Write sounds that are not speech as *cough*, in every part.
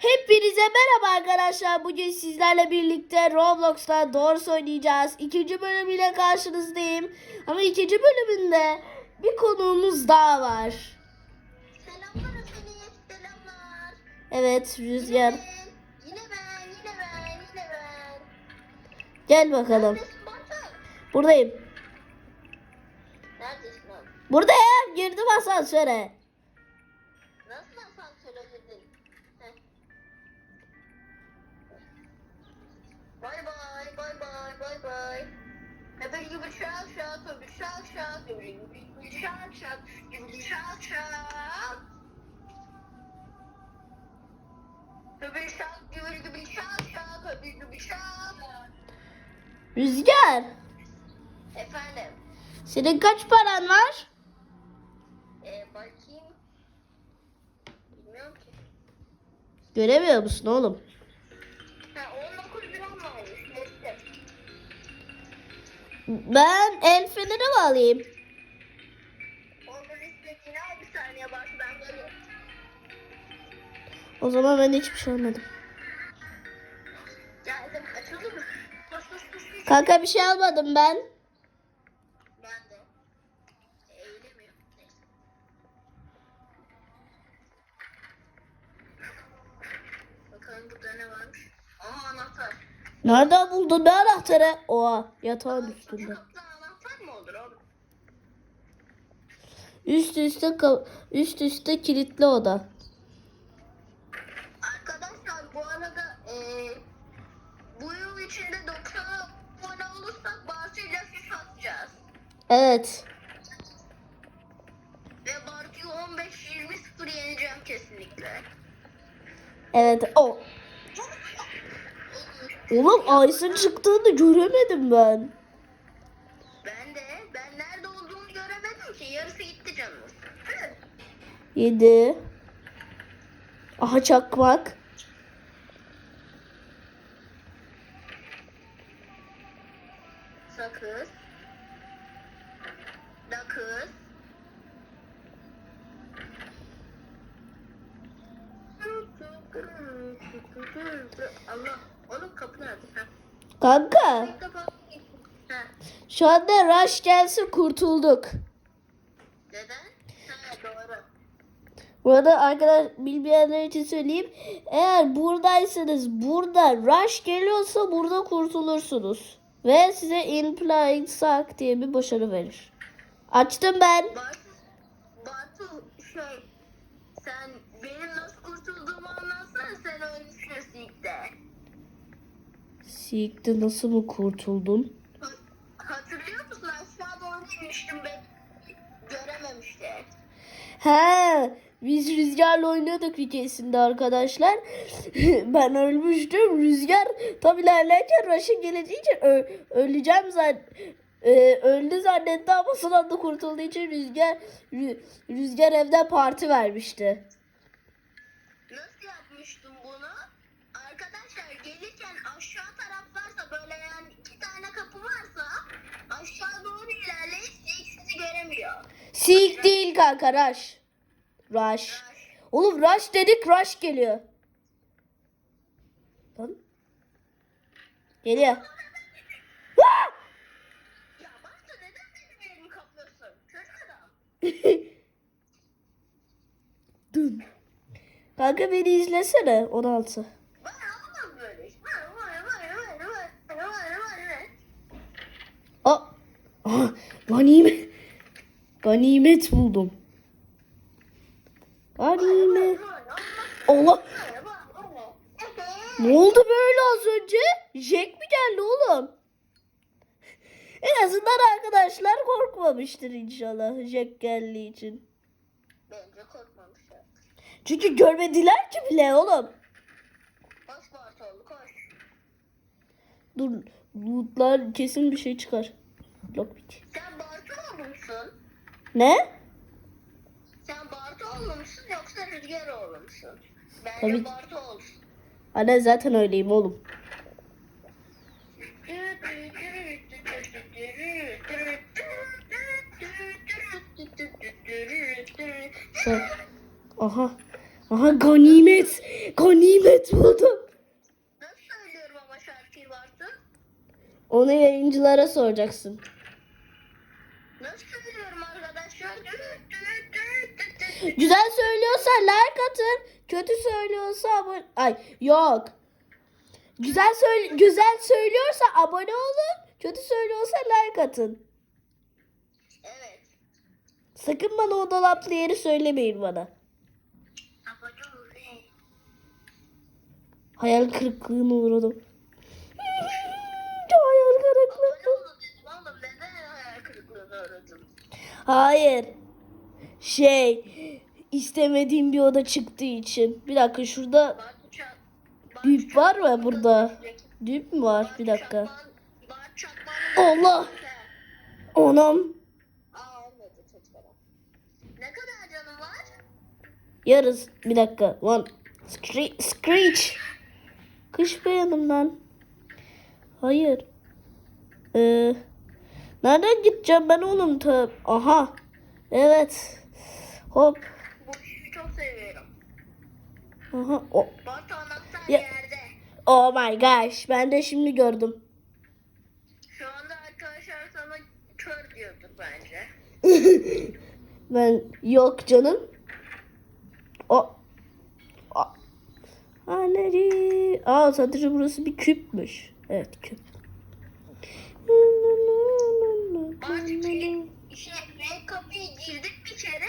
Hepinize merhaba arkadaşlar. Bugün sizlerle birlikte Roblox'ta Doors oynayacağız. İkinci bölümüyle karşınızdayım. Ama ikinci bölümünde bir konuğumuz daha var. Selamlar efendim, selamlar. Evet Rüzgar. Ben, yine ben, yine ben, yine ben. Gel bakalım. Neredesin? Buradayım. Neredesin oğlum? Buradayım. Girdim asansöre. Bay, bay bay, bay bay. Öbür gibi şak şak, öbür şak şak, öbür gibi şak şak, öbür şak şak. Öbür şak, öbür gibi şak şak, öbür gibi şak. Rüzgar. Efendim, Senin kaç paran var? ee, bakayım. Bilmiyorum ki. Göremiyor musun oğlum? Ben el feneri mi alayım? Orada istediğini al bir saniye bak ben geliyorum. O zaman ben hiçbir şey almadım. Geldim. Kanka bir şey almadım. Ben Nereden buldun ne anahtarı? Oha yatağın üstünde. Anahtar mı olur oğlum? Üst üste üst üste kilitli oda. Arkadaşlar bu arada eee bu yıl içinde 90 abone olursak Bartu'yla fiş atacağız. Evet. Ve Bartu'yu 15-20-0 yeneceğim kesinlikle. Evet. O. Oğlum Aysun çıktığını göremedim ben. Ben de ben nerede olduğumu göremedim ki yarısı gitti canım. Yedi. Aha çakmak. Sakız. Dakız. Allah. Oğlum kapı nerede? Ha. Kanka. Şu anda Rush gelsin kurtulduk. Neden? Bu arada arkadaş bilmeyenler için söyleyeyim. Eğer buradaysanız burada Rush geliyorsa burada kurtulursunuz. Ve size Implying Suck diye bir başarı verir. Açtım ben. Bartu, Bartu şey sen benim nasıl kurtulduğumu anlatsana sen ölmüşsün ilk de. Seek'te nasıl mı kurtuldun? Ha- Hatırlıyor musun aşağı doğru inmiştim ben görememişti. He, biz Rüzgar'la oynuyorduk bir keresinde arkadaşlar. *laughs* ben ölmüştüm. Rüzgar tam ilerlerken Rush'a geleceği için ö- öleceğim zan e, öldü zannetti ama son anda kurtulduğu için Rüzgar Rü- Rüzgar evde parti vermişti. Nasıl yapmıştım bunu? Arkadaşlar gelirken aşağı taraflarsa böyle yani iki tane kapı varsa aşağı doğru ilerleyip Zeke sizi göremiyor. Seek değil kanka Rush. Rush. Oğlum Rush dedik Rush geliyor. Lan. Geliyor. Ya Bartu neden benim yerimi kaplıyorsun? Çocuk adam. *laughs* Dün. Kanka beni izlesene 16. Bana olmaz böyle iş. Bana bana bana bana bana bana bana bana. Aa, aha, ganimet. Ganimet buldum. Ganimet. Allah. Ne oldu böyle az önce? Jack mi geldi oğlum? En azından arkadaşlar korkmamıştır inşallah Jack geldiği için. Bence korkmamışlar. Çünkü görmediler ki bile oğlum. Koş Bartolu koş. Dur lootlar kesin bir şey çıkar. Lockpick. Sen Bartolu musun? Ne? Sen Bartolu musun yoksa Rüzgaroğlu musun? Bence Tabii. Bartolu'sun. Anne zaten öyleyim oğlum. Aha. Aha ganimet. Ganimet buldum. Nasıl söylüyorum ama şarkıyı Bartu? Onu yayıncılara soracaksın. Güzel söylüyorsa like atın. Kötü söylüyorsa abone... Ay yok. Güzel söyle güzel söylüyorsa abone olun. Kötü söylüyorsa like atın. Evet. Sakın bana o dolaplı yeri söylemeyin bana. Abone ol. hey. Hayal kırıklığına uğradım. Hayal kırıklığı. Hayır. Şey istemediğim bir oda çıktığı için. Bir dakika şurada düğüp var mı burada? Düğüp mü var? Bir dakika. Allah! Var? Yarız. Bir dakika. One. Scree- Screech. Kış be yanımdan. Hayır. Ee, nereden gideceğim ben oğlum? Aha. Evet. Hop. Bu işi çok seviyorum. Aha. O Bartu anahtar Ya- yerde. oh my gosh. Ben de şimdi gördüm. Şu anda arkadaşlar sana kör diyordur bence. *laughs* Ben yok canım. O. O. Anneciğim. Aa sadece burası bir küpmüş. Evet küp. Bartu şey, şey ben kapıyı girdik bir kere.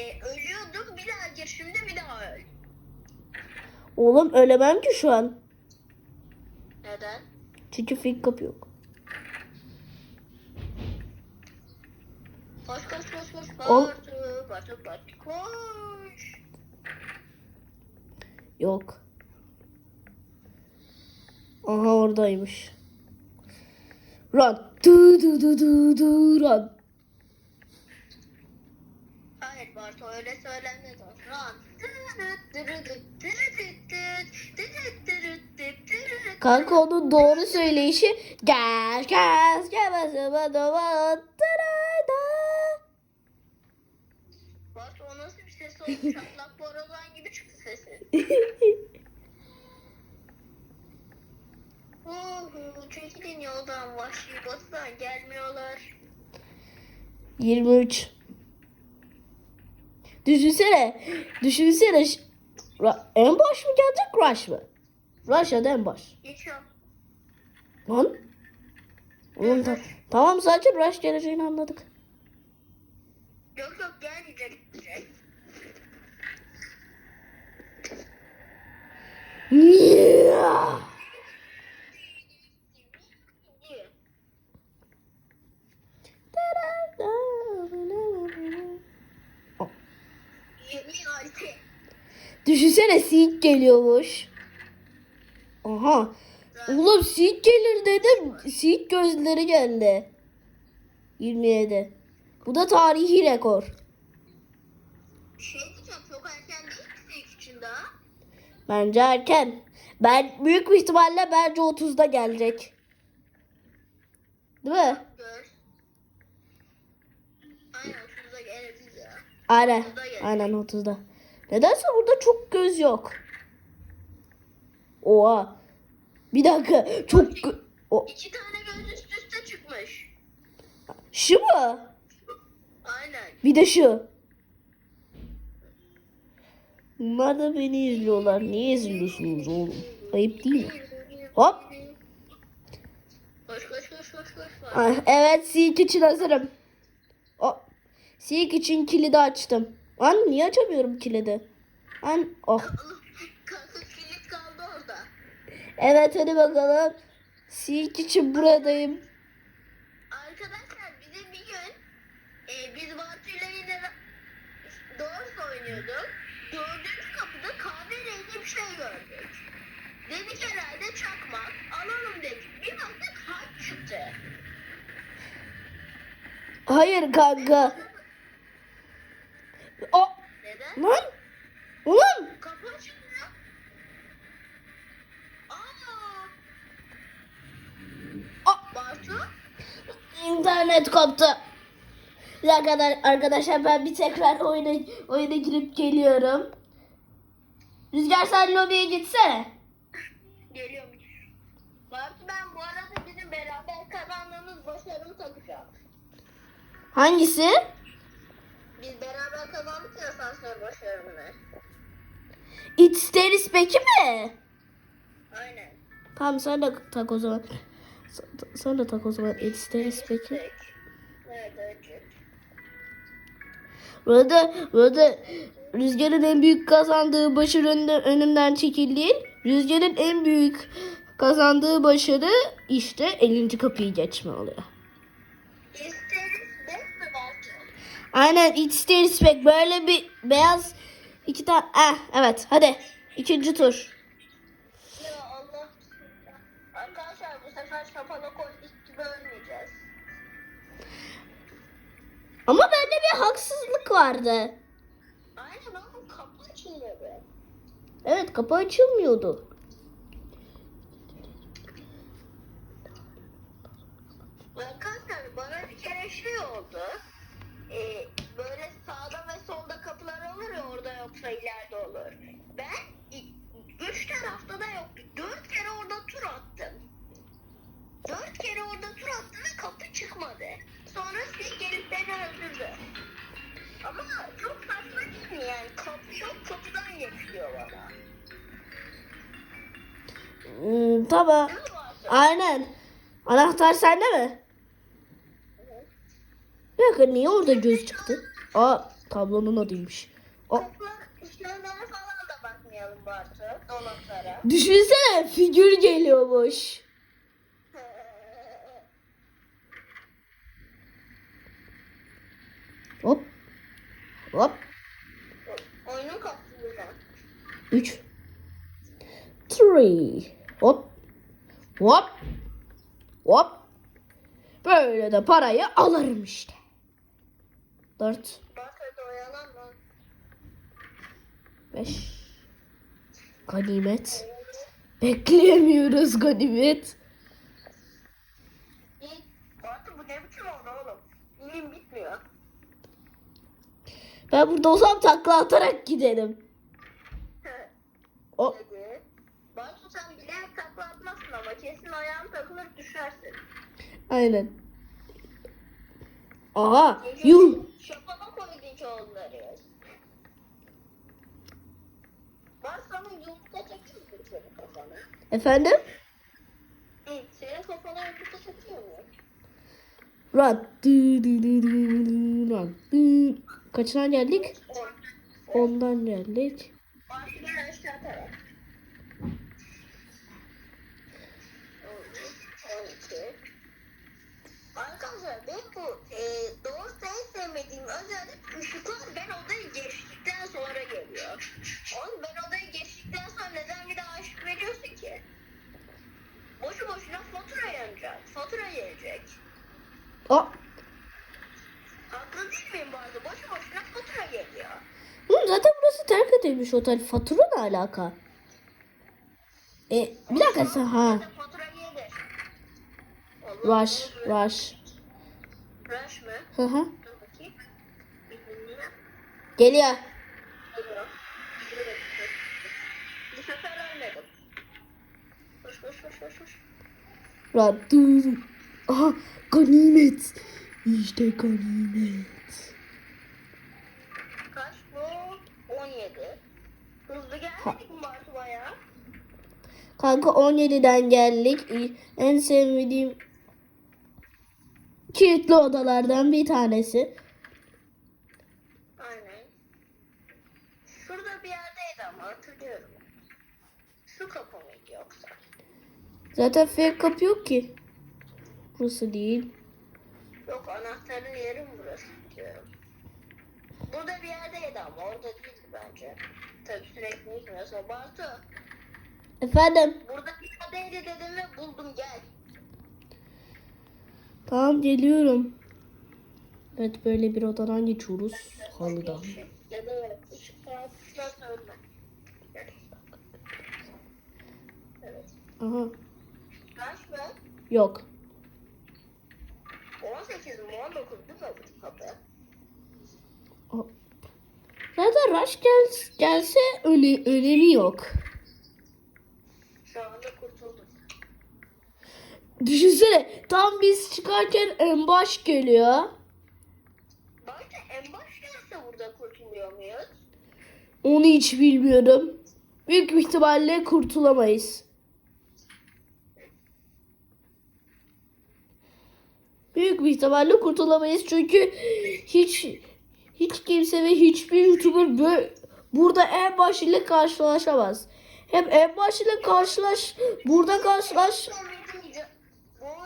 E, ölüyorduk bir daha gir şimdi bir daha öl. Oğlum ölemem ki şu an. Neden? Çünkü fake kapı yok. Koş koş koş koş Ol-. Bartu Bartu koş. Yok. Aha oradaymış. Run. Du du du du du run. Hayır Bartu öyle söylenmez o. Kanka onun doğru söyleyişi gel gel gel o nasıl bir ses oldu? *laughs* Çatlak borazan gibi çıktı sesi. *laughs* Uhu, çekilin yoldan vahşi batıdan gelmiyorlar. 23 Düşünsene. Düşünsene. en baş mı gelecek rush mı? Rush ya da en baş. Yok. Lan. Oğlum ta- tamam sadece rush geleceğini anladık. Yok yok gelmeyecek. Yeah. Düşünsene Seek geliyormuş. Aha. Oğlum Seek gelir dedim. Seek gözleri geldi. 27. Bu da tarihi rekor. Şey diyeceğim çok erken değil mi senin için daha? Bence erken. Ben büyük bir ihtimalle bence 30'da gelecek. Değil mi? Aynen. 30'da gelecek. Aynen 30'da. Nedense burada çok göz yok. Oha. Bir dakika. Çok gö- o, İki tane göz üst üste çıkmış. şu mu? Aynen. Bir de şu. Bunlar da beni izliyorlar. Niye izliyorsunuz oğlum? Ayıp değil mi? Hop. Koş koş koş koş koş. koş. Ah, Evet Seek için hazırım. Seek için kilidi açtım. An niye açamıyorum kilidi? An oh. Kanka kilit kaldı orada. Evet hadi bakalım. Seek için buradayım. Arkadaşlar bize bir gün e, biz Bartu'yla yine Doğru oynuyorduk. Dördüncü kapıda kahverengi bir şey gördük. Dedik herhalde çakmak. Alalım dedik. Bir baktık harp çıktı. Hayır kanka. O Neden? lan. Ulan. Kapı açılmıyor. Aa! Aa. Bartu? İnternet koptu. Dakika arkadaşlar ben bir tekrar oyuna oyuna girip geliyorum. Rüzgar sen lobiye gitsene. Geliyorum. Bartu ben bu arada bizim beraber kazandığımız başarımı takacağım. Hangisi? Biz beraber kazandık ya asansör başarımını. It's Deniz peki mi? Aynen. Tamam sen de tak o zaman. Sen, de tak o zaman It's Deniz peki. Evet, evet. Burada, burada Rüzgar'ın en büyük kazandığı başarı önünden, önünden çekil değil. Rüzgar'ın en büyük kazandığı başarı işte 50. kapıyı geçme oluyor. Aynen It's Deniz pek böyle bir beyaz iki tane. Eh, evet hadi ikinci tur. Ya Allah. Arkadaşlar bu sefer şapalı koyduk gibi ölmeyeceğiz. Ama bende bir haksızlık vardı. Aynen oğlum kapı açılıyor be. Evet kapı açılmıyordu. Arkadaşlar bana bir kere şey oldu. Ee, böyle sağda ve solda kapılar olur ya orada yoksa ileride olur. Ben üç tarafta da yoktu. Dört kere orada tur attım. Dört kere orada tur attım ve kapı çıkmadı. Sonra siz gelip beni öldürdü. Ama çok saçma değil mi yani? Kapı çok kapıdan geçiyor bana. Hmm, tamam. Aynen. Anahtar sende mi? Bir dakika niye orada göz çıktı? Aa tablonun adıymış. Dolaplara. düşünsene figür geliyormuş. Hop. Hop. Oyunun kapısında. 3 3 Hop. Hop. Hop. Böyle de parayı alırım işte. 4 Bak hadi oyalanma. 5 Ganimet. Bekleyemiyoruz ganimet. İyi. Bartu bu ne biçim oldu oğlum? İyiyim bitmiyor. Ben burada olsam takla atarak giderim. O. Bartu sen bilerek takla atmazsın ama kesin ayağın takılır düşersin. aynen. Aha, yuh. Şapama koydun ki onları. Ben sana yumurta mi senin kafana? Efendim? Hı, senin kafana yumurta çekeyim mi? Run. Dü, dü, dü, dü, dü, run. Dü. Kaçından geldik? On. Ondan geldik. Bartu gel aşağı taraf. On iki. Arkadaşlar benim bu e, doğrusu en sevmediğim özellik ışıklar ben odayı geçtikten sonra geliyor. Oğlum ben odayı geçtikten sonra neden bir daha ışık veriyorsun ki? Boşu boşuna fatura yanacak. Fatura gelecek. Aa, Haklı değil miyim bu arada? Boşu boşuna fatura geliyor. oğlum zaten burası terk edilmiş otel. Fatura ne alaka? E, bir dakika sen ha. Fatura Rush, rush. Rush mı? Hı hı. Geliyor. Bu sefer ölmedim. Koş koş koş koş koş. Run. Dü. Aha, ganimet. İşte ganimet. Kaç bu? 17. Hızlı gelmedik mi Bartu bayağı? Kanka 17'den geldik. En sevmediğim kilitli odalardan bir tanesi. Aynen. Şurada bir yerdeydi ama hatırlıyorum. Şu kapı mıydı yoksa? Zaten fake kapı yok ki. Burası değil. Yok anahtarın yeri mi burası diyorum. Burada bir yerdeydi ama orada değildi bence. Tabii sürekli gitmiyorsa. Bartu Efendim. burada bir yerdeydi dedim ve buldum gel. Tamam geliyorum. Evet böyle bir odadan geçiyoruz. Halıdan. Aha. Kaç mı? Yok. 18 mi 19 değil mi bu kapı? Zaten Rush gel, gelse öne, önemi yok. Şu anda. Düşünsene tam biz çıkarken en baş geliyor. Başta en baş gelse burada kurtuluyor muyuz? Onu hiç bilmiyorum. Büyük ihtimalle kurtulamayız. Büyük bir ihtimalle kurtulamayız çünkü hiç hiç kimse ve hiçbir YouTuber böyle, burada en baş ile karşılaşamaz. Hem en baş ile karşılaş, burada karşılaş.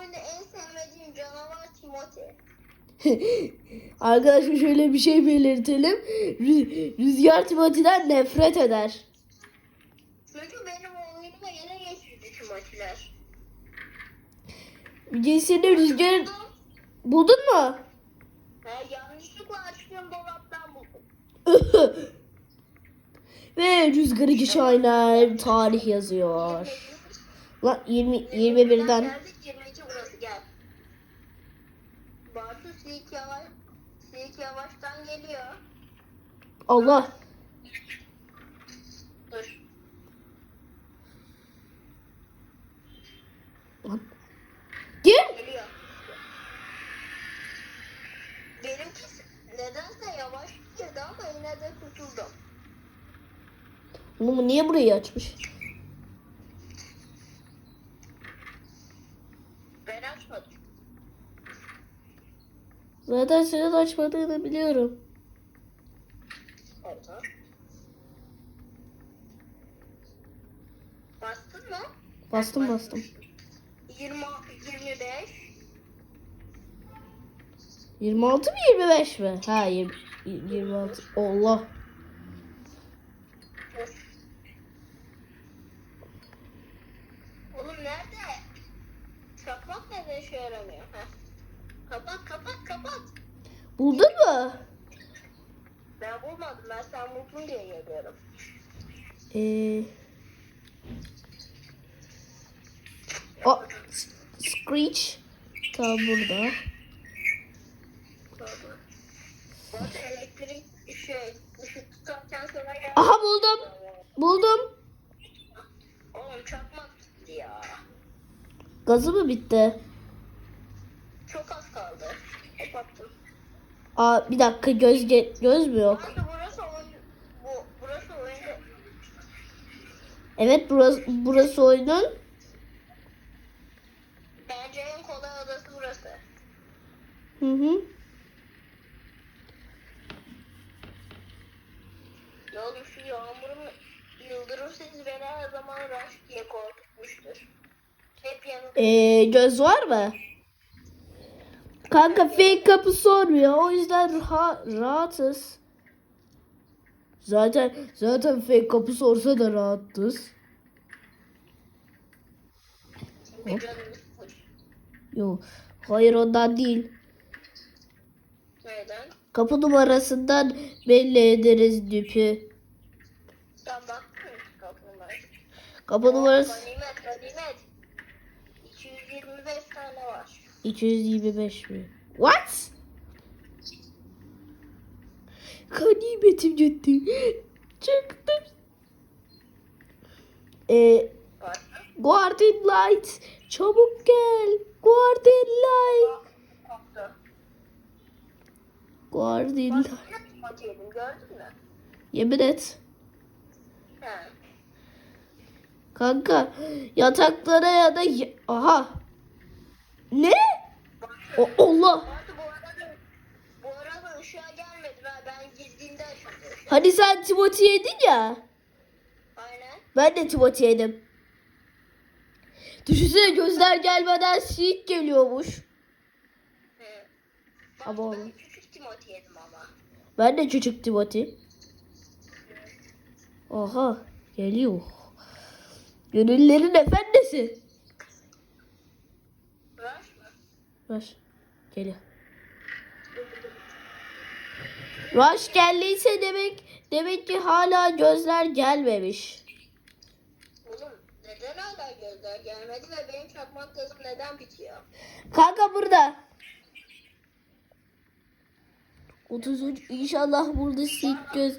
Oyunda en sevmediğim canavar Timothy. *laughs* Arkadaşlar şöyle bir şey belirtelim. Rü- Rüzgar Timothy'den nefret eder. Çünkü benim oyunuma ele geçirdi Timothy'ler. Cinsini rüzgar buldun mu? Ha, yanlışlıkla açtığım dolaptan buldum. *laughs* Ve Rüzgar iki Şahiner tarih yazıyor. Lan 20 21'den Geldik 22 burası gel. Bartu Silk yavaş, Silk yavaştan geliyor. Allah Dur. gir. Geliyor. Benimki nedense yavaş girdi ama yine de kurtuldum. Oğlum niye burayı açmış? Ben açmadım. Zaten senin açmadığını biliyorum. Orada. Bastın mı? Bastım bastım. 20, 25. 26 mı 25 mi? Ha 20, 26. Allah. Oğlum nerede? Çakmak neden işe yaramıyor? Heh. Kapat kapat kapat. Buldun mu? Ben bulmadım. Ben sen buldun diye geliyorum. Ee... O Screech tam burada. Şey. Aha buldum. Buldum. Oğlum çakmak ya. Gazı mı bitti? Çok az kaldı. Kapattım. Aa bir dakika göz göz mü yok? Kanka burası oyun. Bu, burası oyunda. Evet burası burası oyunun. Bence en kolay odası burası. Hı hı. Ya oğlum şu yağmurun yıldırım sesi beni her zaman rush diye korkutmuştur. Hep yanımda. Ee, göz var mı? Kanka fake kapı sormuyor. O yüzden raha- rahatız. Zaten zaten fake kapı sorsa da rahatız. Full. Yok. Hayır ondan değil. Neden? Kapı numarasından belli ederiz düpü. Sen baktın mı kapının Kapı numarası Ganimet, ganimet. 225 tane var. 225 mi? What? Ganimetim gitti. Çıktım. Ee. Guardian Light. Çabuk gel. Guardian Light. Guardian Light. Gördün mü? Yemin et. He. Kanka yataklara ya da... Aha. Ne? O, Allah. Bu arada bu arada ışığa gelmedim ha. Ben girdiğimde açıldı. Hani sen Timothy yedin ya. Aynen. Ben de Timothy yedim. Düşünsene gözler gelmeden Seed geliyormuş. Bak, Ama ben oğlum. küçük Timothy yedim ama. Ben de küçük Timothy. Aha geliyor. Gönüllerin efendisi. Rush mı? Geliyor. Rush geldiyse demek demek ki hala gözler gelmemiş. Oğlum neden hala gözler gelmedi ve benim çakmak gazım neden bitiyor? Kanka burada. 33 inşallah burada Seed göz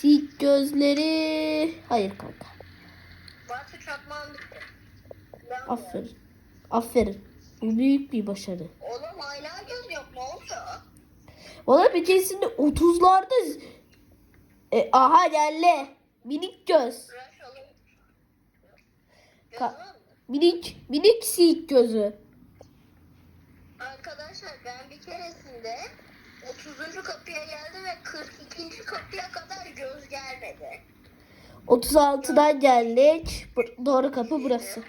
Sik gözleri. Hayır kanka. Varsa çakmağın bitti. Aferin. Aferin. Bu büyük bir başarı. Oğlum hala göz yok ne oluyor? Valla bir keresinde 30'larda e, aha geldi. Minik göz. Ka-. Minik, minik sik gözü. Arkadaşlar ben bir keresinde 30. kapıya geldi ve 42. kapıya kadar göz gelmedi. 36'dan geldik. Doğru kapı burası.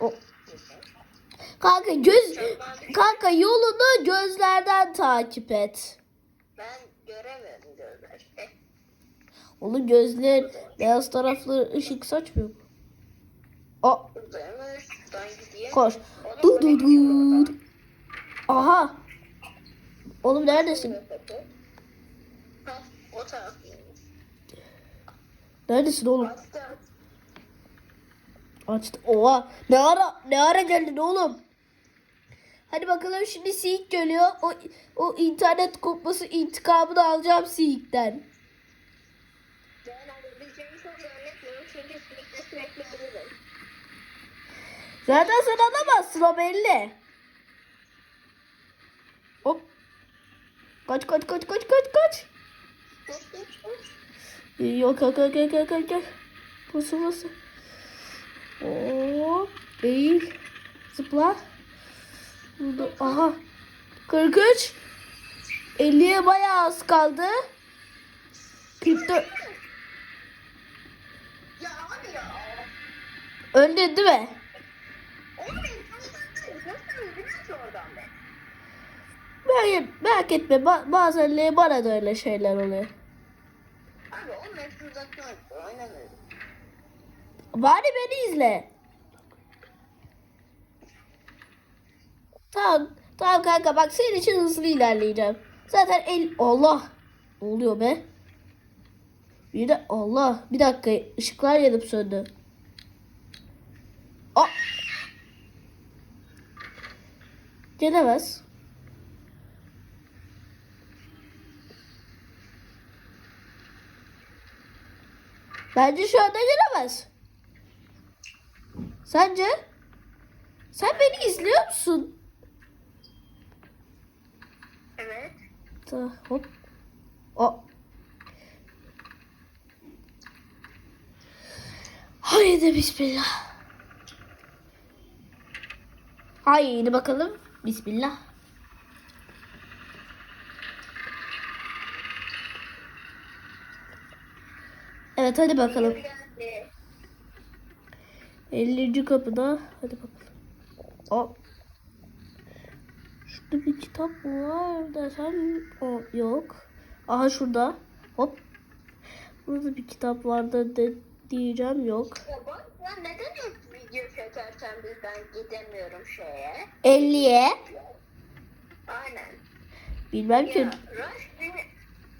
O. Kanka göz kanka yolunu gözlerden takip et. Ben göremiyorum gözler. *laughs* Eh, Onun gözler beyaz tarafları ışık saçmıyor mu? Şuradan gideyim. koş. Dur dur dur. Aha. Oğlum neredesin? kapı? Hah, o taraftayım. Neredesin oğlum? Bastım. Açtı. Oha. Ne ara ne ara geldin oğlum? Hadi bakalım şimdi Siyik geliyor. O, o internet kopması intikamını alacağım Siyik'ten. Zaten sen alamazsın o belli. Hop. Kaç kaç kaç kaç kaç kaç. Yok yok yok yok yok yok. Burası burası. Hop. Eğil. Zıpla. Burada. Aha. 43. 50'ye bayağı az kaldı. 44. Ya abi ya. Öldün değil mi? Merak, merak etme. Ba- bazen bana da öyle şeyler oluyor. Abi 10 metre uzaktan oynamıyorum. Bari beni izle. Tamam. Tamam kanka bak senin için hızlı ilerleyeceğim. Zaten el... Allah. Ne oluyor be? Bir de Allah. Bir dakika ışıklar yanıp söndü. Aa. Gelemez. Bence şu anda gelemez. Sence? Sen beni izliyor musun? Evet. Ta, hop. O. Haydi bismillah. Haydi bakalım. Bismillah. Evet hadi bakalım. Geldi. 50. kapıda. Hadi bakalım. Hop. Şurada bir kitap var desem o yok. Aha şurada. Hop. Burada bir kitap vardı de, diyeceğim yok. Ya bak ya neden hep video çekerken biz ben gidemiyorum şeye? 50'ye. Aynen. Bilmem ki. Ya Rush dünya...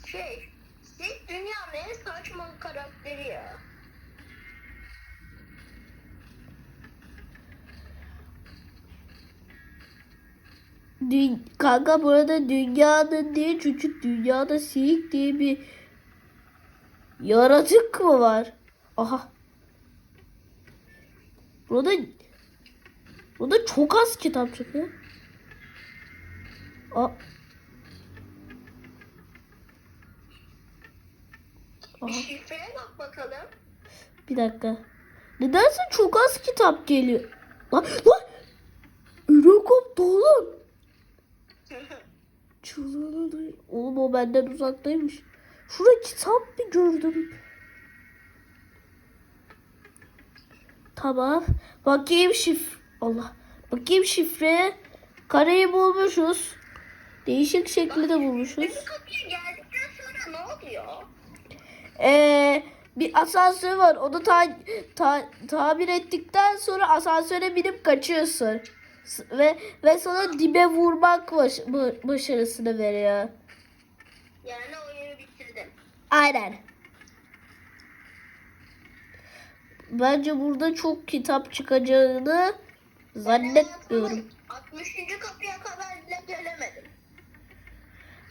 Şey... Siz dünyanın en saçma karakteri ya. Dü- kanka burada dünyanın değil çünkü dünyada siyik diye bir yaratık mı var? Aha. Burada burada çok az kitap çıkıyor. Aa. Aha. şifreye bak bakalım. Bir dakika. Nedense çok az kitap geliyor. Lan lan. Koptu oğlum. Çığlığını duy. Oğlum o benden uzaktaymış. Şurada kitap bir gördüm. Tamam. Bakayım şif. Allah. Bakayım şifreye. Kareyi bulmuşuz. Değişik şekilde bulmuşuz. Bizim kapıya geldikten sonra ne oluyor? Ee, bir asansör var. Onu ta, ta- tamir ettikten sonra asansöre binip kaçıyorsun. Ve ve sana dibe vurmak baş, başarısını veriyor. Yani oyunu bitirdim. Aynen. Bence burada çok kitap çıkacağını zannetmiyorum. 60. kapıya kadar bile gelemedim.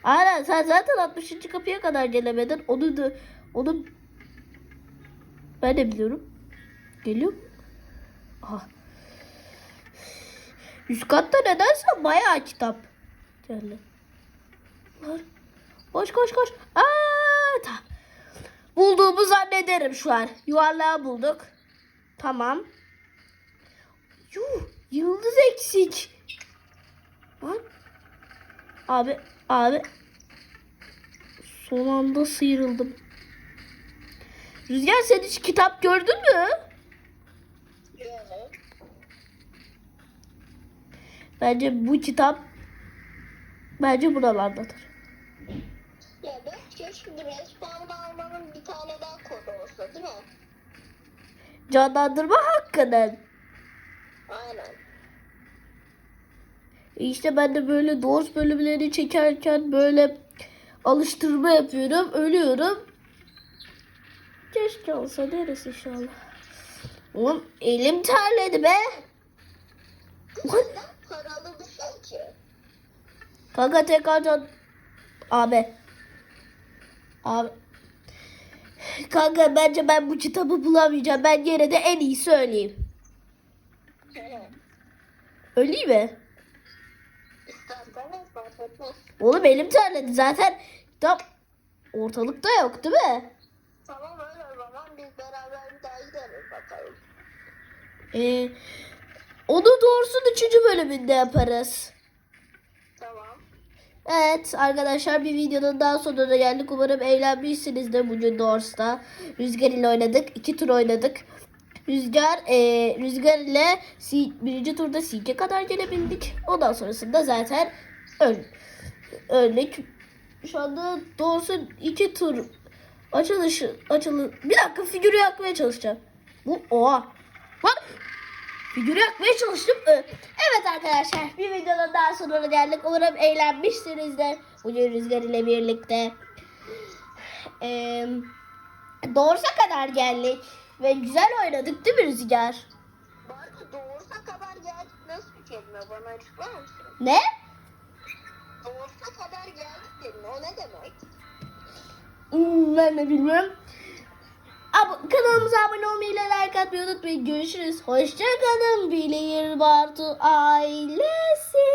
Aynen sen zaten 60. kapıya kadar gelemedin. Onu da onu ben de biliyorum. Geliyor mu? Aha. Üst katta nedense bayağı kitap. Var. Koş koş koş. Aa, tamam. Bulduğumu zannederim şu an. Yuvarlağı bulduk. Tamam. Yuh, yıldız eksik. Lan. Abi, abi. Son anda sıyrıldım. Rüzgar sen hiç kitap gördün mü? Yok. Bence bu kitap bence buralardadır. Ya ben keşke respawn almanın bir tane daha kodu olsa değil mi? Canlandırma hakkının. Aynen. İşte ben de böyle Doors bölümleri çekerken böyle alıştırma yapıyorum. Ölüyorum. Keşke olsa neresi inşallah. Oğlum elim terledi be. Neden paralı bir şey ki? Kanka tekrar can... Abi. Abi. Kanka bence ben bu kitabı bulamayacağım. Ben yine de en iyi söyleyeyim. Öyle mi? Oğlum elim terledi zaten. Tam ortalıkta yok değil mi? Tamam öyle o zaman biz beraber bir daha gideriz bakalım. Ee, onu doğrusu üçüncü bölümünde yaparız. Tamam. Evet arkadaşlar bir videonun daha sonuna geldik. Umarım eğlenmişsinizdir bugün Doors'ta. Rüzgar ile oynadık. iki tur oynadık. Rüzgar, e, Rüzgar ile si, birinci turda Silke kadar gelebildik. Ondan sonrasında zaten öl, öldük. Şu anda Doors'un iki tur açılışı açılı. Bir dakika figürü yakmaya çalışacağım. Bu oha. Bak Figürü yakmaya çalıştım. Ö- Evet arkadaşlar bir videonun daha sonuna geldik. Umarım eğlenmişsinizdir. Bugün Rüzgar ile birlikte. Ee, Doğrusa kadar geldik. Ve güzel oynadık değil mi Rüzgar? Doğursa kadar geldik nasıl bir kelime bana açıklar mısın? Ne? Doğursa kadar geldik dedin o ne demek? Hmm, ben de bilmiyorum. Ab- kanalımıza abone olmayı ile like atmayı unutmayın. Görüşürüz. Hoşçakalın. Bilir Bartu ailesi.